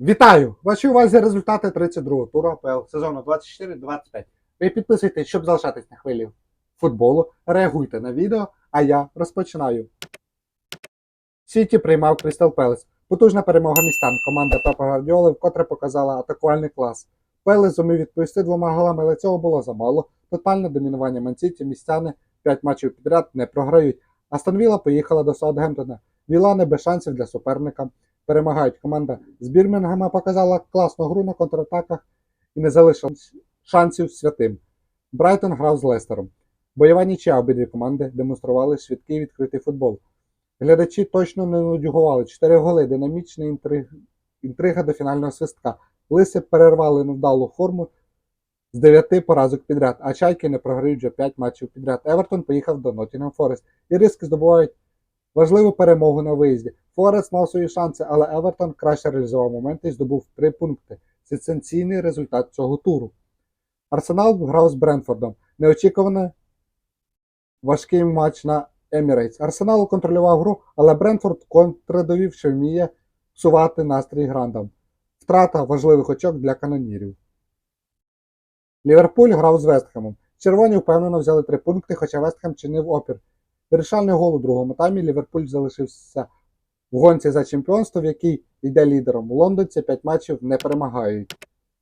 Вітаю! Вашій увазі результати 32-го туру АПЛ сезону 24-25. Ви підписуйтесь, щоб залишатись на хвилі футболу, реагуйте на відео, а я розпочинаю. Сіті приймав Крістал Пелес. Потужна перемога містян. Команда Пепа Гвардіоли вкотре показала атакувальний клас. Пелес зумів відповісти двома голами, але цього було замало. Тотальне домінування Мансіті містяни 5 матчів підряд не програють. Астон Вілла поїхала до Саутгемптона. Віла не без шансів для суперника перемагають. Команда з Бірмінгема показала класну гру на контратаках і не залишила шансів святим. Брайтон грав з Лестером. Бойова нічия обидві команди демонстрували швидкий відкритий футбол. Глядачі точно не нудьгували. Чотири голи, динамічна інтриг... інтрига до фінального свистка. Лиси перервали невдалу форму з дев'яти поразок підряд, а чайки не програють вже п'ять матчів підряд. Евертон поїхав до Ноттінгем Форест. І риски здобувають важливу перемогу на виїзді. Форест мав свої шанси, але Евертон краще реалізував моменти і здобув три пункти. Сенсаційний результат цього туру. Арсенал грав з Бренфордом. Неочікувано важкий матч на Емірейтс. Арсенал контролював гру, але Бренфорд контре довів, що вміє псувати настрій грандам. Втрата важливих очок для канонірів. Ліверпуль грав з Вестхемом. Червоні впевнено взяли три пункти, хоча Вестхем чинив опір. Вирішальний гол у другому таймі Ліверпуль залишився в гонці за чемпіонство, в якій йде лідером. Лондонці 5 матчів не перемагають.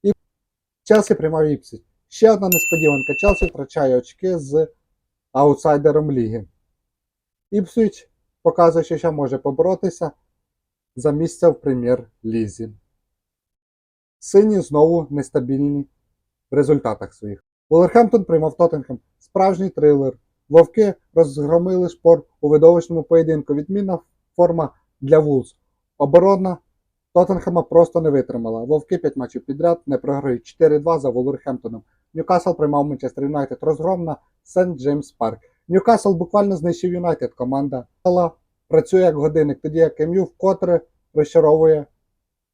І Челсі приймав Іпсвіч. Ще одна несподіванка. Челсі втрачає очки з аутсайдером ліги. Іпсвіч показує, що ще може поборотися за місце в прем'єр-лізі. Сині знову нестабільні в результатах своїх. Волерхемптон приймав Тоттенхем. Справжній трилер. Вовки розгромили шпор у видовищному поєдинку. Відмінна форма для Вулс. Оборона Тоттенхема просто не витримала. Вовки 5 матчів підряд не програють 4-2 за Волверхемптоном. Ньюкасл приймав Манчестер Юнайтед розгром на Сент Джеймс Парк. Ньюкасл буквально знищив Юнайтед. Команда працює як годинник, тоді як МЮ вкотре розчаровує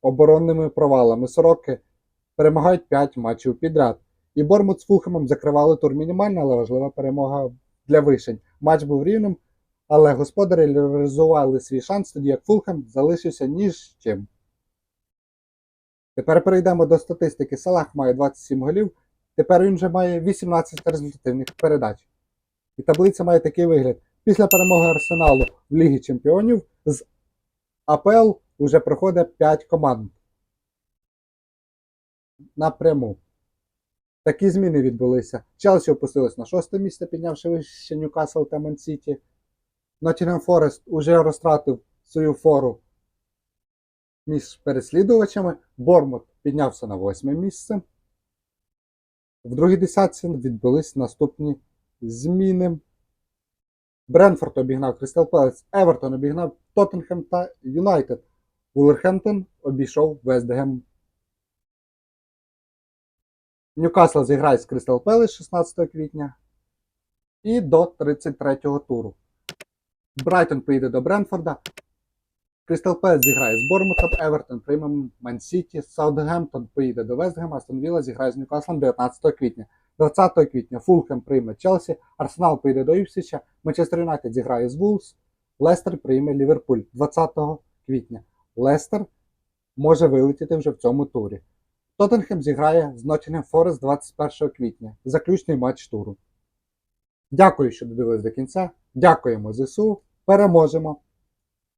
оборонними провалами. Сороки перемагають 5 матчів підряд. І Бормут з Фулхемом закривали тур мінімальна, але важлива перемога для вишень. Матч був рівним, але господарі реалізували свій шанс, тоді як Фулхем залишився ні з чим. Тепер перейдемо до статистики. Салах має 27 голів, тепер він вже має 18 результативних передач. І таблиця має такий вигляд. Після перемоги Арсеналу в Лігі Чемпіонів з АПЛ вже проходить 5 команд. Напряму. Такі зміни відбулися. Челсі опустилось на шосте місце, піднявши вище Ньюкасл та Ман-Сіті. Ноттінгем Форест уже розтратив свою фору між переслідувачами. Бормут піднявся на восьме місце. В другій десятці відбулись наступні зміни. Бренфорд обігнав Крістал Пелес, Евертон обігнав Тоттенхем та Юнайтед. Вулверхемптон обійшов Вестгем. Ньюкасл зіграє з Крістал Пелес 16 квітня і до 33-го туру. Брайтон поїде до Бренфорда. Крістал Пелес зіграє з Бормутом, Евертон прийме Ман-Сіті, Саутгемптон поїде до Вестгема, Астон Вілла зіграє з Ньюкаслом 19 квітня. 20 квітня Фулхем прийме Челсі, Арсенал поїде до Іпсвіча, Манчестер Юнайтед зіграє з Вулс, Лестер прийме Ліверпуль 20 квітня. Лестер може вилетіти вже в цьому турі. Тоттенхем зіграє з Ноттінгем Форест 21 квітня. Заключний матч туру. Дякую, що додивились до кінця. Дякуємо ЗСУ. Переможемо!